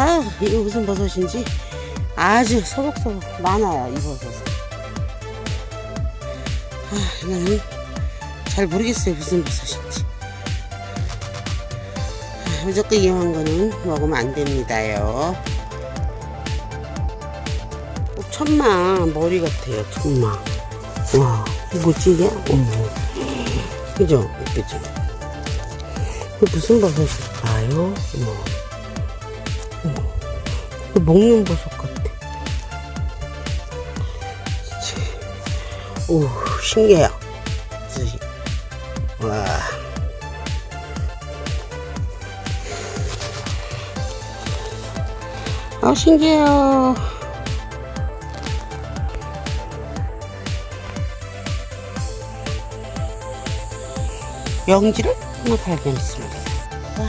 아, 이거 무슨 버섯인지 아주 서걱서걱 많아요, 이 버섯은. 아, 이거는 잘 모르겠어요, 무슨 버섯인지. 아, 무조건 이용한 거는 먹으면 안 됩니다요. 어, 천마 머리 같아요, 천마. 와, 이거 이게? 어머. 그죠? 그죠? 이게 무슨 버섯일까요? 어 머. 이거 먹는 버섯 같아. 오, 신기해요. 와. 아, 신기해요. 영지를 하나 발견했습니다. 와,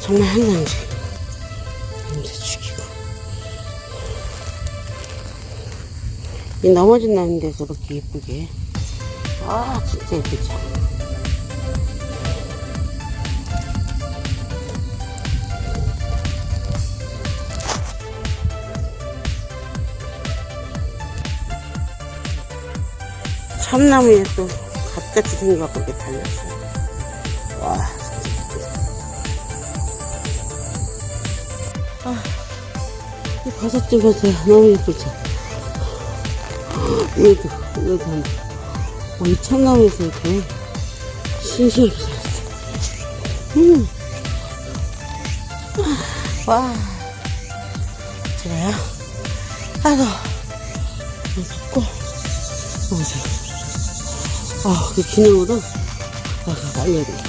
정말 한상지. 이 넘어진 나무인데 저렇게 예쁘게. 아, 진짜 예쁘죠? 참나무에 또 갓같이 생겨갖고 이렇게 달렸어요. 와, 진짜 예쁘다. 아, 이 버섯 좀 보세요. 너무 예쁘죠? 얘도, 얘도 한 번. 어, 이 참나무에서 이렇게 신기하게 자랐어. 음. 와. 제가요? 아이고. 무섭고. 보세요. 아, 그 기능으로, 아, 날려야 돼.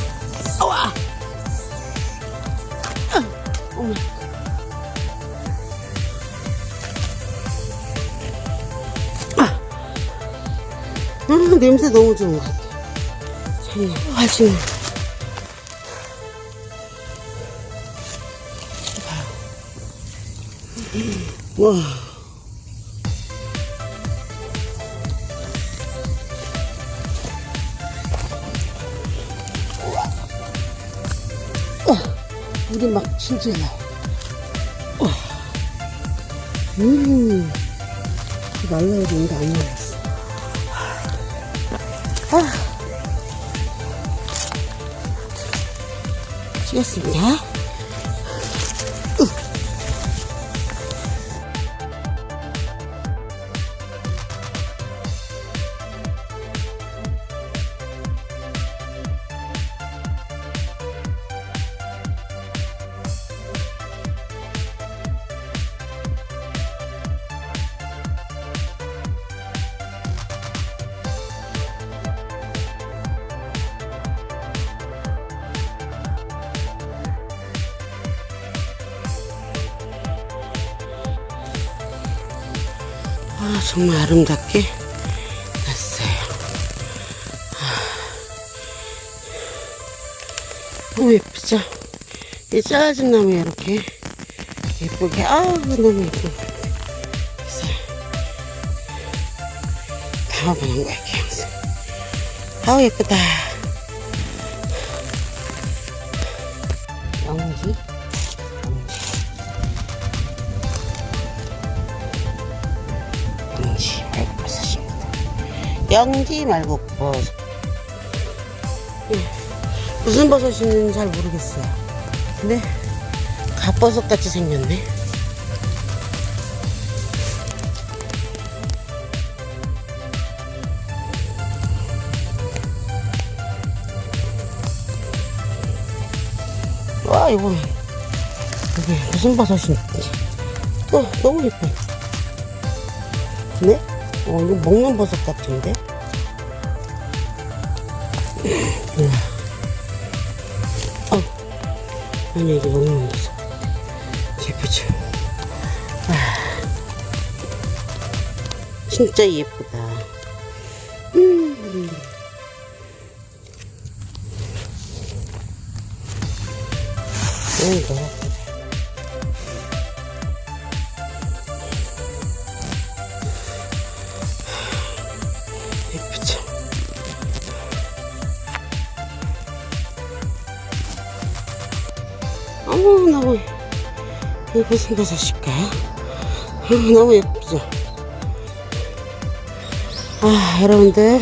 아, 냄새 너무 좋은 것 같아. 참, 맛있네. 와. 어, 물이 막 진짜 나. 어. 음, 날라야 되는데 안 날랐어. 찍었습 아, 정말 아름답게 났어요. 아, 너무 예쁘죠? 이 짜진 나무에 이렇게 예쁘게, 아우, 너무 예쁜 것 같아요. 그래서 담아보는 거야, 이렇게 항상. 아우, 예쁘다. 영지 말국버섯. 예. 무슨 버섯인지는 잘 모르겠어요. 근데 갓버섯 같이 생겼네. 와 이거 이게 무슨 버섯인지 또 너무 예뻐. 네? 어 이거 먹는 버섯 같은데? 어 아니 이게 먹는 버섯 예쁘죠? 아, 진짜 예쁘다. 음. 음, 너 어머, 너무 이게 무슨 버섯일까? 아, 너무 예쁘죠? 아, 여러분들,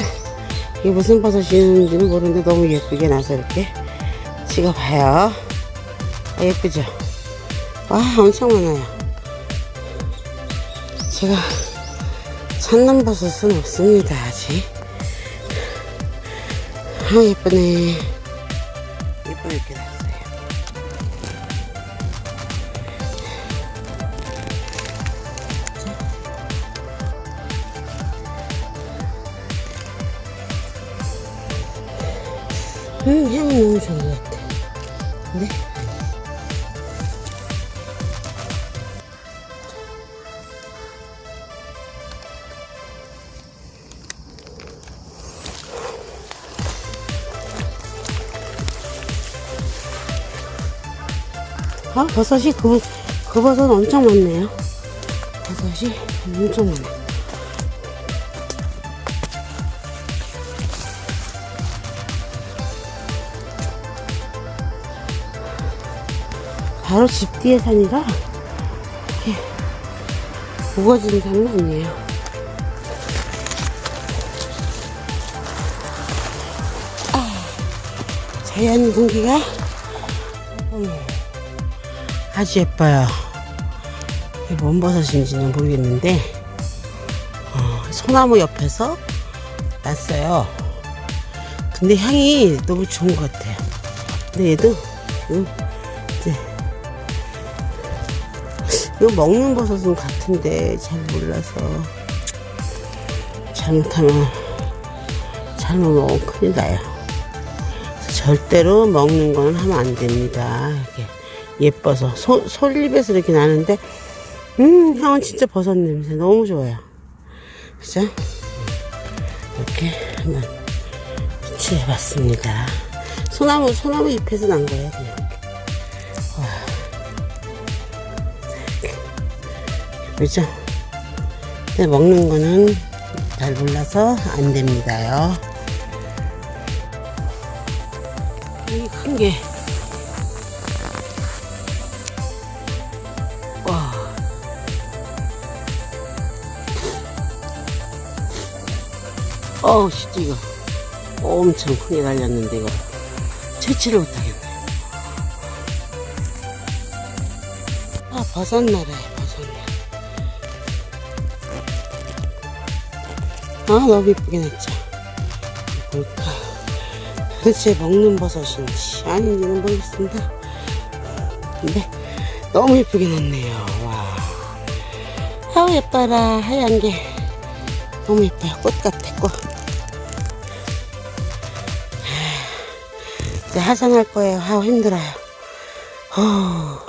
이게 무슨 버섯인지는 모르는데 너무 예쁘게 나서 이렇게 찍어봐요. 아, 예쁘죠? 와, 엄청 많아요. 제가 찾는 버섯은 없습니다, 아직. 아, 예쁘네. 예쁘게 이렇게 났어 요. 음, 향이 너무 좋은 것 같아. 네? 아, 버섯이 그, 그 버섯 엄청 많네요. 버섯이 엄청 많네. 바로 집 뒤에 산이라 이렇게 우거진 산은 아니에요. 아, 자연 공기가 음, 아주 예뻐요. 뭔 버섯인지는 모르겠는데 어, 소나무 옆에서 났어요. 근데 향이 너무 좋은 것 같아요. 근데 얘도 음, 이거 먹는 버섯은 같은데 잘 몰라서 잘못하면 잘못 먹으면 큰일 나요. 절대로 먹는 건 하면 안 됩니다. 이렇게 예뻐서 소, 솔잎에서 이렇게 나는데 음 향은 진짜 버섯 냄새 너무 좋아요. 그죠? 이렇게 한번 채해봤습니다. 소나무 소나무 잎에서 난 거예요. 그냥 그죠? 근데 먹는 거는 잘 몰라서 안 됩니다요. 이큰 게. 와. 어우, 진짜 이거 엄청 크게 달렸는데 이거 채취를 못하겠네. 아, 버섯나라에 아 너무 이쁘게 났죠. 뭘까 도대체 먹는 버섯인지 아닌지는 모르겠습니다. 근데 너무 예쁘게 났네요. 와. 아우 예뻐라. 하얀 게 너무 예뻐요. 꽃 같아 꽃. 이제 하산할 거예요. 아우 힘들어요. 어우.